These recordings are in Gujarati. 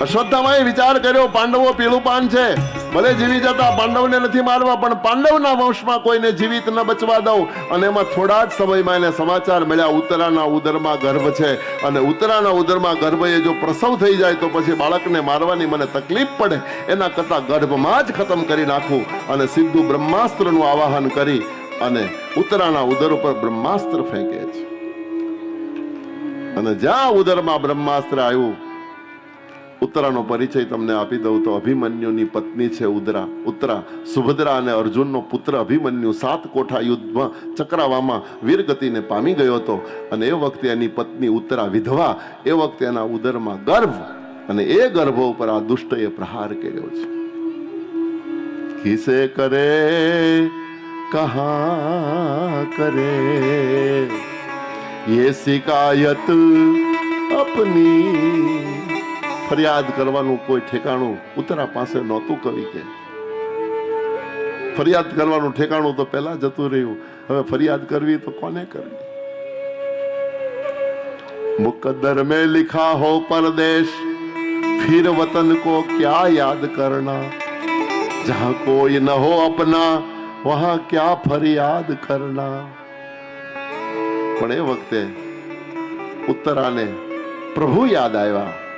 અશ્વત્થામાએ વિચાર કર્યો, પાંડવો પીળું પાન છે. ભલે જીવી જતા પાંડવને નથી મારવા, પણ પાંડવના વંશમાં કોઈને જીવિત ન બચવા દઉં. અને એમાં થોડા જ સમયમાં એને સમાચાર મળ્યા, ઉત્તરાના ઉદરમાં ગર્ભ છે. અને ઉત્તરાના ઉદરમાં ગર્ભ એ જો પ્રસવ થઈ જાય, તો પછી બાળકને મારવાની મને તકલીફ પડે. એના કરતાં ગર્ભમાં જ ખતમ કરી નાખું અને સીધું બ્રહ્માસ્ત્રનું આવાહન કરી અને ઉત્તરાના ઉદર ઉપર બ્રહ્માસ્ત્ર ફેંકે છે. અને જ્યાં ઉદરમાં બ્રહ્માસ્ત્ર આવ્યું ઉત્તરાનો પરિચય તમને આપી દઉં તો અભિમન્યુની પત્ની છે ઉદરા. ઉત્તરા, સુભદ્રા અને અર્જુનનો પુત્ર અભિમન્યુ સાત કોઠા યુદ્ધમાં ચક્રાવામાં વીરગતિને પામી ગયો હતો. અને એ વખતે એની પત્ની ઉત્તરા વિધવા, એ વખતે એના ઉદરમાં ગર્ભ અને એ ગર્ભ ઉપર આ દુષ્ટએ પ્રહાર કર્યો છે. કિસે કરે, કહા કરે ये શિકાયત અપની ફરિયાદ કરવાનું કોઈ ઠેકાણું ઉતરા પાસે નહોતું કવિ કે. ફરિયાદ કરવાનું ઠેકાણું તો પહેલા જતું રહ્યું. હવે ફરિયાદ કરવી તો કોને કરવી? મુકદ્દર મેં લિખા હો પરદેશ, ફિર વતન કો ક્યા યાદ કરના? જહાં કોઈ ન હો અપના, વહાં ક્યા ફરિયાદ કરના? પણ એ વખતે ઉત્તરાને પ્રભુ યાદ આવ્યા.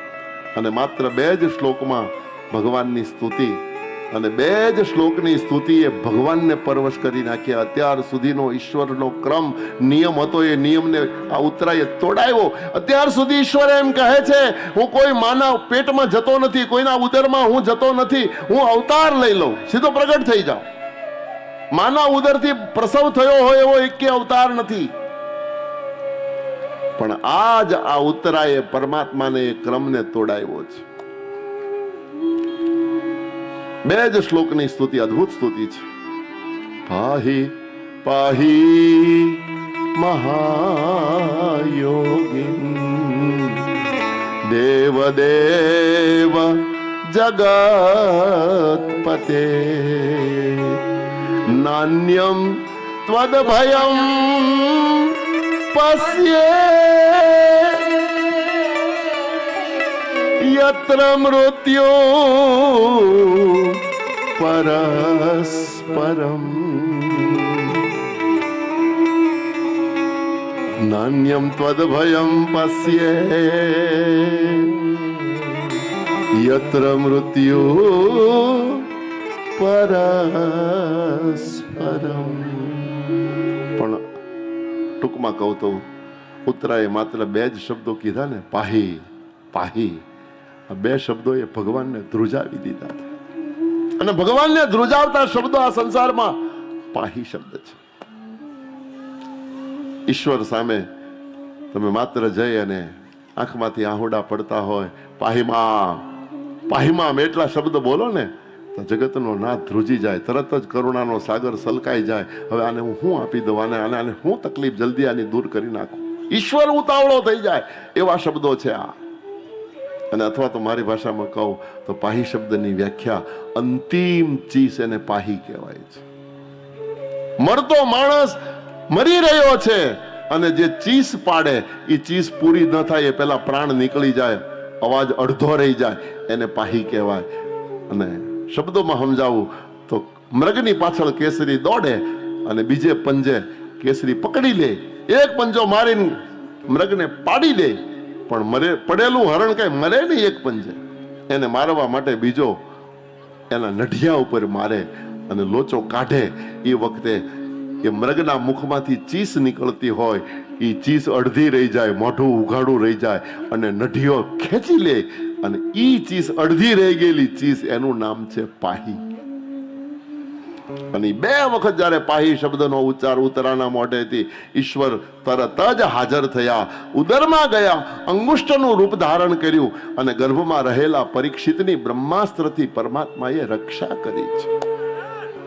અને માત્ર બે જ શ્લોકમાં ભગવાનની સ્તુતિ. અને બે જ શ્લોકની સ્તુતિ એ ભગવાનને પરવશ કરી નાખ્યા. અત્યાર સુધીનો ઈશ્વરનો ક્રમ, નિયમ હતો એ નિયમને આ ઉત્તરાએ તોડાવ્યો અત્યાર સુધી ઈશ્વર એમ કહે છે, હું કોઈ માના પેટમાં જતો નથી, કોઈના ઉદરમાં હું જતો નથી. હું અવતાર લઈ લઉં. સીધો પ્રગટ થઈ જાઉં માના ઉદરથી પ્રસવ થયો હોય એવો એક અવતાર નથી. પણ આજ આ ઉત્તરાએ પરમાત્માને એ ક્રમને તોડાવ્યો છે. બે જ શ્લોકની સ્તુતિ, અદ્ભુત સ્તુતિ છે. પાહી પાહી દેવ દેવ જગતપતે, નાન્યમ ત્વદભયમ પશ્યે યત્ર મૃત્યુ પરસ્પરમ નાન્યમ ત્વદભયમ પશ્યે યત્ર મૃત્યો પરસ્પરમ ટૂંકમાં કહું તો ઉત્તરાએ માત્ર બે જ શબ્દો કીધા ને, પાહી પાહી. આ બે શબ્દો એ ભગવાનને ધ્રુજાવી દીધા. અને ભગવાનને ધ્રુજાવતા શબ્દો આ સંસારમાં પાહી શબ્દ છે. ઈશ્વર સામે તમે માત્ર જઈ અને આંખમાંથી આહોડા પડતા હોય પાહીમાં પાહીમાં એટલા શબ્દ બોલો ને તો જગતનો નાથ ધ્રુજી જાય, તરત જ કરુણાનો સાગર સલકાઈ જાય. હવે આને હું શું આપી દઉં? આને આને આને હું તકલીફ જલ્દી આની દૂર કરી નાખું? ઈશ્વર ઉતાવળો થઈ જાય એવા શબ્દો છે આ. અને અથવા તો મારી ભાષામાં કહું, તો પાહી શબ્દની વ્યાખ્યા અંતિમ ચીસ એને પાહી કહેવાય છે. મરતો માણસ મરી રહ્યો છે અને જે ચીસ પાડે એ ચીસ પૂરી ન થાય, એ પહેલા પ્રાણ નીકળી જાય, અવાજ અડધો રહી જાય, એને પાહી કહેવાય. અને શબ્દોમાં સમજાવું તો મૃગની પાછળ કેસરી દોડે અને બીજે પંજે કેસરી પકડી લે. એક પંજો મારીને મૃગને પાડી દે પણ મરે, પડેલું હરણ કઈ મરે નહીં એક પંજે. એને મારવા માટે બીજો એના નઢિયા ઉપર મારે અને લોચો કાઢે. એ વખતે એ મૃગના મુખમાંથી ચીસ નીકળતી હોય. એ ચીસ અડધી રહી જાય, મોઢું ઉઘાડું રહી જાય અને નઢિયો ખેંચી લે. અને ઈ ચીસ અડધી રહી ગયેલી ચીસ એનું નામ છે પાહી. અને બે વખત જ્યારે પાહી શબ્દનો ઉચ્ચાર ઉતરાના મોઢેથી ઈશ્વર તરત જ હાજર થયા, ઉદરમાં ગયા અંગુષ્ઠનું રૂપ ધારણ કર્યું અને ગર્ભમાં રહેલા પરીક્ષિતની બ્રહ્માસ્ત્રથી પરમાત્માએ રક્ષા કરી છે.